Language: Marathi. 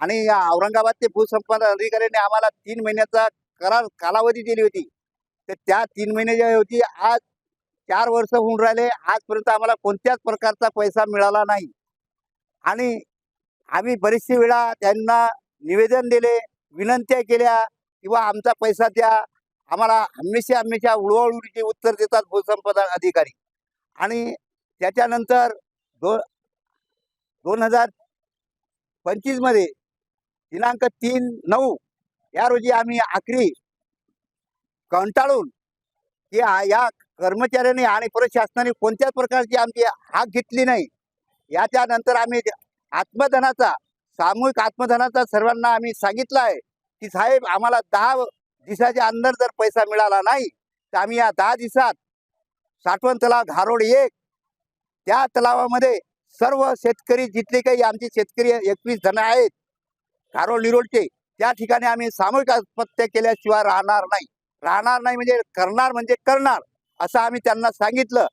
आणि या औरंगाबादचे भूसंपादन अधिकाऱ्यांनी आम्हाला तीन महिन्याचा करार कालावधी दिली होती. तर त्या तीन महिने जे होती आज चार वर्ष होऊन राहिले. आजपर्यंत आम्हाला कोणत्याच प्रकारचा पैसा मिळाला नाही. आणि आम्ही बरेचसे वेळा त्यांना निवेदन दिले विनंत्या केल्या किंवा आमचा पैसा द्या. आम्हाला हमेशा हमेशा उडवाउडीचे उत्तर देतात भूसंपदा अधिकारी. आणि त्याच्यानंतर दो दोन हजार पंचवीसमध्ये दिनांक तीन नऊ या रोजी आम्ही आखरी कंटाळून की या कर्मचाऱ्यांनी आणि प्रशासनाने कोणत्याच प्रकारची आमची हाक घेतली नाही. याच्या नंतर आम्ही आत्मधनाचा सामूहिक आत्मधनाचा सर्वांना आम्ही सांगितलं आहे की साहेब आम्हाला दहा दिवसाच्या अंदर जर पैसा मिळाला नाही तर आम्ही या दहा दिवसात साठवण तलाव घारोड एक त्या तलावामध्ये सर्व शेतकरी जिथले काही आमचे शेतकरी एकवीस जण आहेत घारोड निरोडचे त्या ठिकाणी आम्ही सामूहिक आत्महत्या केल्याशिवाय राहणार नाही. राहणार नाही म्हणजे करणार म्हणजे करणार असं आम्ही त्यांना सांगितलं.